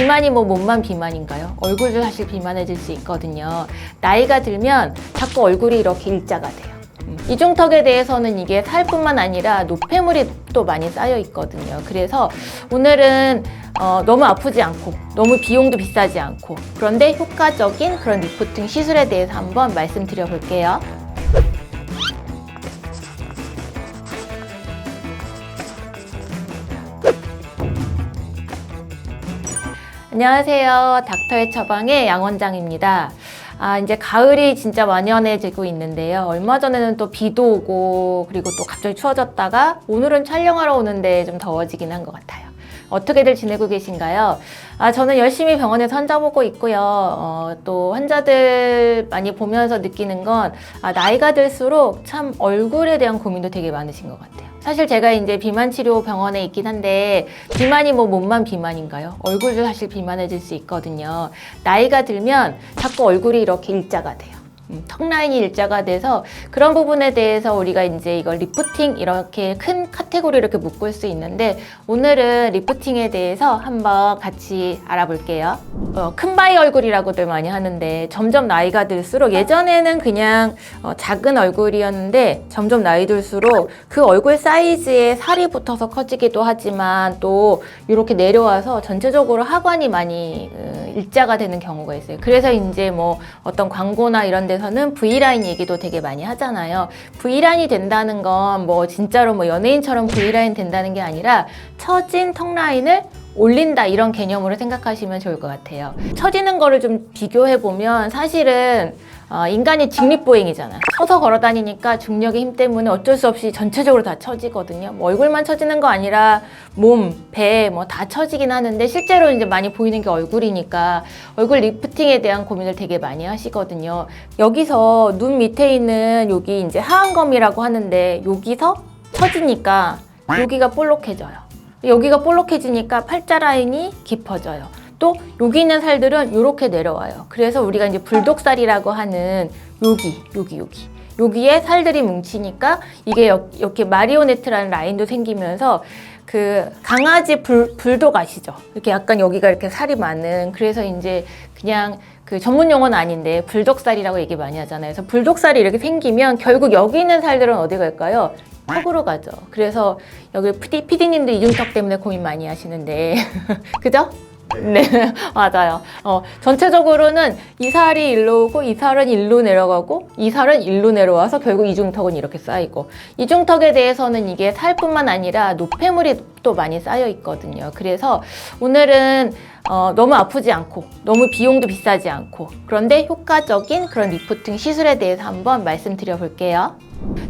비만이 뭐 몸만 비만인가요? 얼굴도 사실 비만해질 수 있거든요. 나이가 들면 자꾸 얼굴이 이렇게 일자가 돼요. 음, 이중턱에 대해서는 이게 살뿐만 아니라 노폐물이 또 많이 쌓여 있거든요. 그래서 오늘은 어, 너무 아프지 않고 너무 비용도 비싸지 않고 그런데 효과적인 그런 리프팅 시술에 대해서 한번 말씀드려 볼게요. 안녕하세요. 닥터의 처방의 양 원장입니다. 아, 이제 가을이 진짜 만연해지고 있는데요. 얼마 전에는 또 비도 오고, 그리고 또 갑자기 추워졌다가, 오늘은 촬영하러 오는데 좀 더워지긴 한 것 같아요. 어떻게들 지내고 계신가요? 아, 저는 열심히 병원에서 환자 보고 있고요. 어, 또 환자들 많이 보면서 느끼는 건, 아, 나이가 들수록 참 얼굴에 대한 고민도 되게 많으신 것 같아요. 사실 제가 이제 비만 치료 병원에 있긴 한데 비만이 뭐 몸만 비만인가요? 얼굴도 사실 비만해질 수 있거든요. 나이가 들면 자꾸 얼굴이 이렇게 일자가 돼요. 음, 턱 라인이 일자가 돼서 그런 부분에 대해서 우리가 이제 이걸 리프팅 이렇게 큰 카테고리 이렇게 묶을 수 있는데 오늘은 리프팅에 대해서 한번 같이 알아볼게요. 어, 큰 바위 얼굴이라고들 많이 하는데 점점 나이가 들수록 예전에는 그냥 어, 작은 얼굴이었는데 점점 나이 들수록 그 얼굴 사이즈에 살이 붙어서 커지기도 하지만 또 이렇게 내려와서 전체적으로 하관이 많이 어, 일자가 되는 경우가 있어요. 그래서 이제 뭐 어떤 광고나 이런 데서 는 V라인 얘기도 되게 많이 하잖아요. V라인이 된다는 건 뭐 진짜로 뭐 연예인처럼 V라인 된다는 게 아니라 처진 턱 라인을 올린다 이런 개념으로 생각하시면 좋을 것 같아요. 처지는 거를 좀 비교해 보면 사실은 어, 인간이 직립보행이잖아. 서서 걸어 다니니까 중력의 힘 때문에 어쩔 수 없이 전체적으로 다 처지거든요. 뭐 얼굴만 처지는 거 아니라 몸, 배, 뭐 다 처지긴 하는데 실제로 이제 많이 보이는 게 얼굴이니까 얼굴 리프팅에 대한 고민을 되게 많이 하시거든요. 여기서 눈 밑에 있는 여기 이제 하안검이라고 하는데 여기서 처지니까 여기가 볼록해져요. 여기가 볼록해지니까 팔자 라인이 깊어져요. 또 여기 있는 살들은 이렇게 내려와요. 그래서 우리가 이제 불독살이라고 하는 여기, 여기, 여기. 여기에 살들이 뭉치니까 이게 여- 이렇게 마리오네트라는 라인도 생기면서 그 강아지 불, 불독 아시죠? 이렇게 약간 여기가 이렇게 살이 많은 그래서 이제 그냥 그 전문 용어는 아닌데 불독살이라고 얘기 많이 하잖아요. 그래서 불독살이 이렇게 생기면 결국 여기 있는 살들은 어디 갈까요? 턱으로 가죠. 그래서 여기 PD, PD님도 이중턱 때문에 고민 많이 하시는데 그죠? 네, 맞아요. 어, 전체적으로는 이 살이 일로 오고 이 살은 일로 내려가고 이 살은 일로 내려와서 결국 이중턱은 이렇게 쌓이고 이중턱에 대해서는 이게 살뿐만 아니라 노폐물이 또 많이 쌓여 있거든요. 그래서 오늘은 어, 너무 아프지 않고 너무 비용도 비싸지 않고 그런데 효과적인 그런 리프팅 시술에 대해서 한번 말씀드려 볼게요.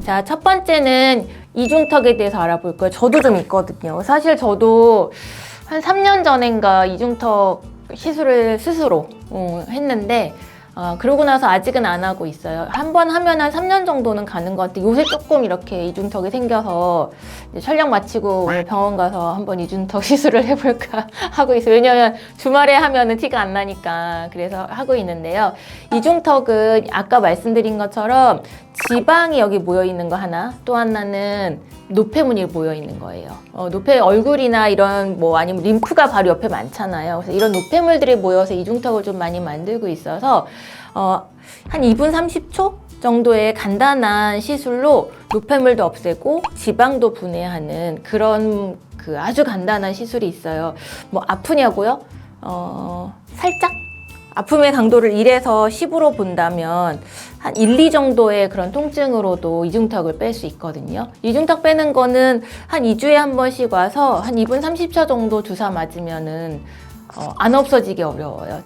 자, 첫 번째는 이중턱에 대해서 알아볼 거예요. 저도 좀 있거든요. 사실 저도 한 3년 전인가 이중턱 시술을 스스로 어, 했는데 어, 그러고 나서 아직은 안 하고 있어요. 한 번 하면 한 3년 정도는 가는 것 같아요. 요새 조금 이렇게 이중턱이 생겨서 촬영 마치고 오늘 병원 가서 한번 이중턱 시술을 해볼까 하고 있어요. 왜냐면 주말에 하면은 티가 안 나니까 그래서 하고 있는데요. 이중턱은 아까 말씀드린 것처럼 지방이 여기 모여 있는 거 하나, 또 하나는 노폐물이 모여 있는 거예요. 어, 노폐 얼굴이나 이런 뭐 아니면 림프가 바로 옆에 많잖아요. 그래서 이런 노폐물들이 모여서 이중턱을 좀 많이 만들고 있어서 어, 한 2분 30초 정도의 간단한 시술로 노폐물도 없애고 지방도 분해하는 그런 그 아주 간단한 시술이 있어요. 뭐 아프냐고요? 어, 살짝 아픔의 강도를 1에서 10으로 본다면 한 1, 2 정도의 그런 통증으로도 이중턱을 뺄 수 있거든요. 이중턱 빼는 거는 한 2주에 한 번씩 와서 한 2분 30초 정도 주사 맞으면은 어, 안 없어지기 어려워요.